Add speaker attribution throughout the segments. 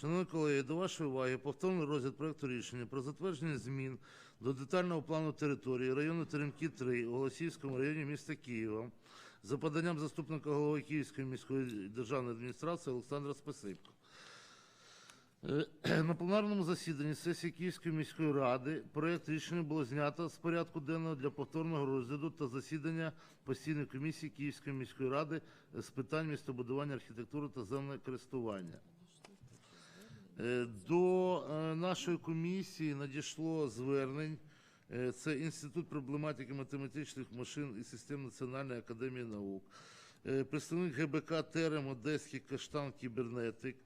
Speaker 1: Шановні колеги, до вашої уваги повторний розгляд проекту рішення про затвердження змін до детального плану території району Теремки 3 у Голосіївському районі міста Києва за поданням заступника голови Київської міської державної адміністрації Олександра Спасибко. Е, На пленарному засіданні сесії Київської міської ради проект рішення було знято з порядку денного для повторного розгляду та засідання постійної комісії Київської міської ради з питань містобудування, архітектури та землекористування. Е, До е, нашої комісії надійшло звернень. Е, Це Інститут проблематики математичних машин і систем Національної академії наук, представник ГБК Терем, Одеський Каштан Кібернетик,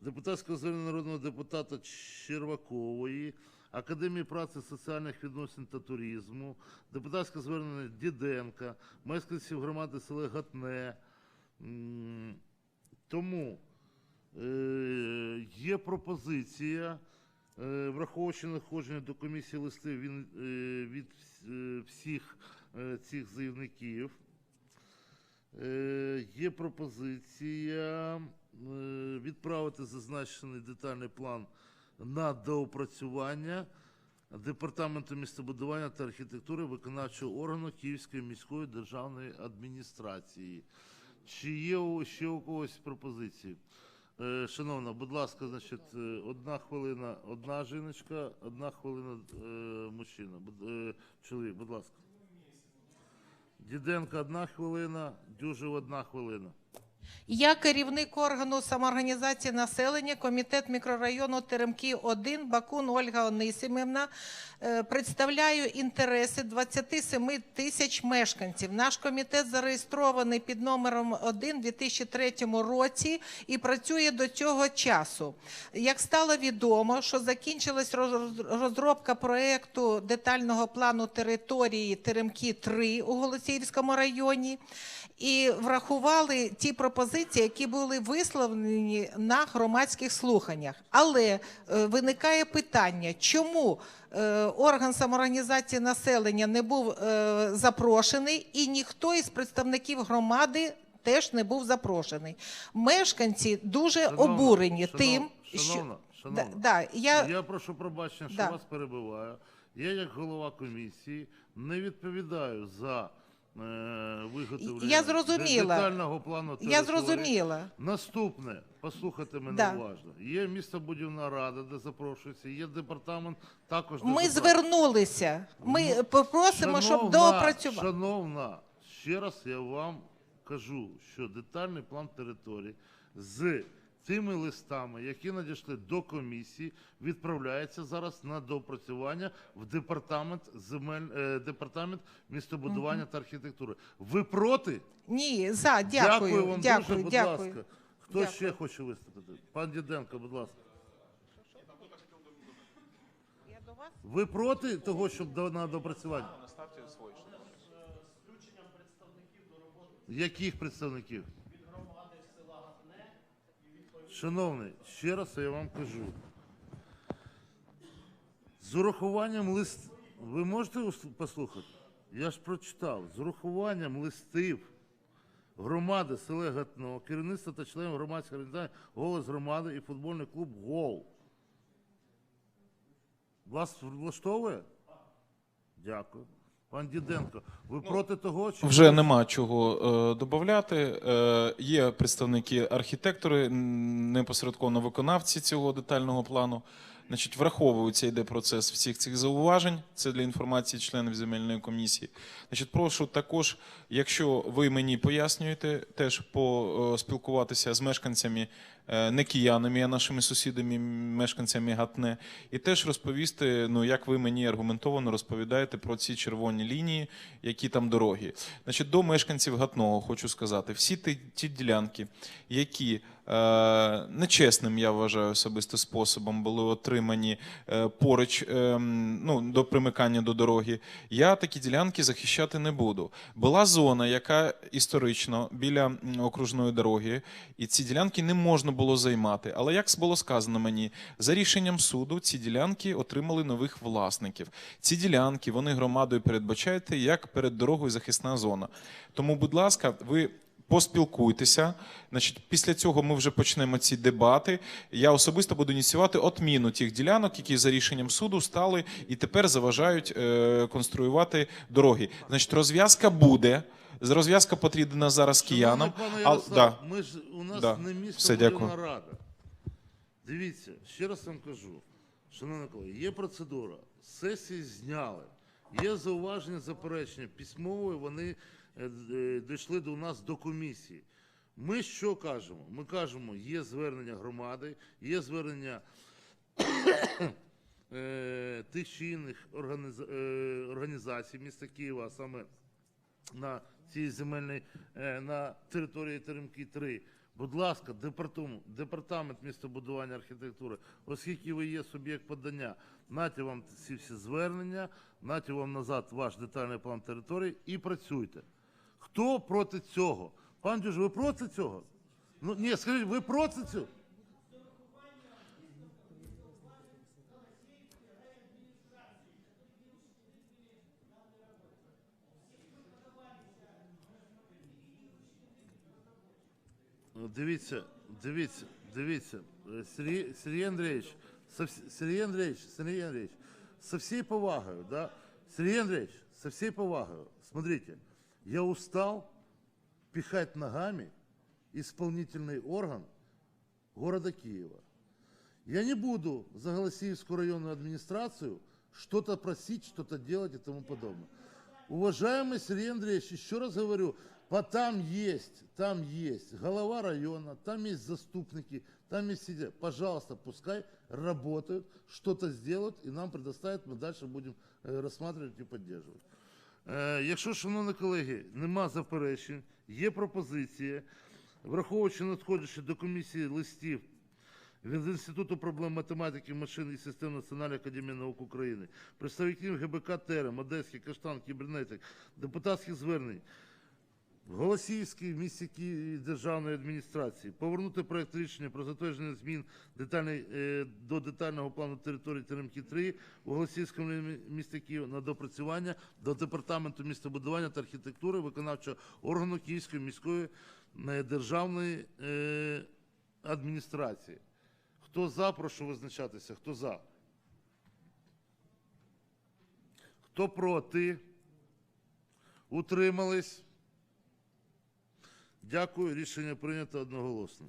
Speaker 1: депутатського звернення народного депутата Червакової, Академії праці, соціальних відносин та туризму, депутатське звернення Діденка, мешканців громади села Гатне. Тому Є пропозиція, е, враховуючи надходження до комісії листи він, е, від е, всіх е, цих заявників. Е, Є пропозиція е, відправити зазначений детальний план на доопрацювання Департаменту містобудування та архітектури виконавчого органу Київської міської державної адміністрації. Чи є ще у когось пропозиції? Е, Шановна, будь ласка, значить, е, одна хвилина, одна жіночка, одна хвилина е, мужчина. Чоловік, будь ласка. Діденко одна хвилина, Дюжев одна хвилина.
Speaker 2: Я керівник органу самоорганізації населення, комітет мікрорайону Теремки 1, Бакун Ольга Онисимівна. Е, Представляю інтереси 27 тисяч мешканців. Наш комітет зареєстрований під номером 1 у 2003 році і працює до цього часу. Як стало відомо, що закінчилась розробка проекту детального плану території Теремки 3 у Голосіївському районі і врахували ті пропозиції, які були висловлені на громадських слуханнях. Але е, виникає питання, чому е, орган самоорганізації населення не був е, запрошений, і ніхто із представників громади теж не був запрошений. Мешканці дуже
Speaker 1: Шановна,
Speaker 2: обурені
Speaker 1: шанов-
Speaker 2: тим,
Speaker 1: шановна,
Speaker 2: що
Speaker 1: шановна,
Speaker 2: Да, да, я,
Speaker 1: Я прошу пробачення, що
Speaker 2: Да.
Speaker 1: вас перебиваю. Я, як голова комісії, не відповідаю за виготовлення
Speaker 2: Я зрозуміла.
Speaker 1: детального плану
Speaker 2: я зрозуміла.
Speaker 1: Наступне, послухайте мене
Speaker 2: Да.
Speaker 1: уважно. Є містобудівна рада, де запрошується, є департамент також. де
Speaker 2: Ми
Speaker 1: запрошується.
Speaker 2: звернулися. Ми попросимо, щоб доопрацювати.
Speaker 1: Шановна, ще раз я вам кажу, що детальний план території з тими листами, які надійшли до комісії, відправляється зараз на доопрацювання в департамент земель, е, департамент містобудування та архітектури. Ви проти?
Speaker 2: Ні, за, дякую,
Speaker 1: вам
Speaker 2: дякую,
Speaker 1: дуже, будь
Speaker 2: дякую.
Speaker 1: ласка. Хто ще хоче виступити? Пан Діденко, будь ласка. Ви проти того, щоб до- на доопрацювання? Яких представників? Шановний, ще раз я вам кажу. З урахуванням лист. Ви можете послухати? Я ж прочитав. З урахуванням листів громади селе Гатно, керівництва та членів громадської організації Голос громади і футбольний клуб Гол. Вас влаштовує? Дякую. Пан Діденко, ви проти того, що
Speaker 3: Вже нема чого е, додати. Е, є представники архітектори, непосередково виконавці цього детального плану. Значить, враховується йде процес всіх цих зауважень. Це для інформації членів земельної комісії. Значить, прошу також, якщо ви мені пояснюєте, теж поспілкуватися з мешканцями, е, не киянами, а нашими сусідами, мешканцями Гатне, і теж розповісти, ну як ви мені аргументовано розповідаєте про ці червоні лінії, які там дороги. Значить, до мешканців Гатного хочу сказати, всі ті, ті ділянки, які е, нечесним, я вважаю особисто способом були отримані е, поруч е, ну, до примикання до дороги, я такі ділянки захищати не буду. Була зона, яка історично біля окружної дороги, і ці ділянки не можна було займати. Але як було сказано мені, за рішенням суду ці ділянки отримали нових власників. Ці ділянки вони громадою передбачаєте як перед дорогою захисна зона. Тому, будь ласка, ви Поспілкуйтеся. Значить, після цього ми вже почнемо ці дебати. Я особисто буду ініціювати отміну тих ділянок, які за рішенням суду стали і тепер заважають е, конструювати дороги. Значить, розв'язка буде. З- Розв'язка потрібна зараз киянам.
Speaker 1: Пане
Speaker 3: А,
Speaker 1: Ярослав,
Speaker 3: да.
Speaker 1: ми ж у нас
Speaker 3: Да.
Speaker 1: не місто
Speaker 3: Все, дякую.
Speaker 1: рада. Дивіться, ще раз вам кажу, шановні колеги, є процедура, сесії зняли, є зауваження, заперечення, письмові вони дійшли до нас до комісії. Ми що кажемо? Ми кажемо, є звернення громади, є звернення е, тих чи інших е, організацій міста Києва, саме на цій земельній е, на території Теремки 3. Будь ласка, департамент, містобудування архітектури, оскільки ви є суб'єкт подання, наті вам ці всі звернення, наті вам назад ваш детальний план території і працюйте. Хто проти цього? Пан Дюж, ви проти цього? Ну ні, скажіть, ви проти цього? Ну, Дивіться, дивіться, дивіться. Сергій, Сергій Андрійович, Сергій Андрійович, Сергій Андрійович, со всей повагою, да? Сергій Андрійович, со всей повагою, смотрите, я устал пихать ногами исполнительный орган города Киева. Я не буду за Голосеевскую районную администрацию что-то просить, что-то делать и тому подобное. Уважаемый Сергей Андреевич, еще раз говорю, по- там есть, там есть голова района, там есть заступники, там есть сидят. Пожалуйста, пускай работают, что-то сделают и нам предоставят, мы дальше будем э, рассматривать и поддерживать. Е, Якщо, шановні колеги, нема заперечень, є пропозиція, враховуючи надходячи до комісії листів від Інституту проблем математики, машин і систем Національної академії наук України, представників ГБК ТЕРЕМ, Одеський, Каштан, Кібернетик, депутатських звернень, Голосіївській місті Києві державної адміністрації повернути проект рішення про затвердження змін детальний, е, до детального плану території Теремки 3 у Голосіївському міста Києва на допрацювання до департаменту містобудування та архітектури виконавчого органу Київської міської е, державної е, адміністрації. Хто за, прошу визначатися. Хто за? Хто проти? Утримались? Дякую. Рішення прийнято одноголосно.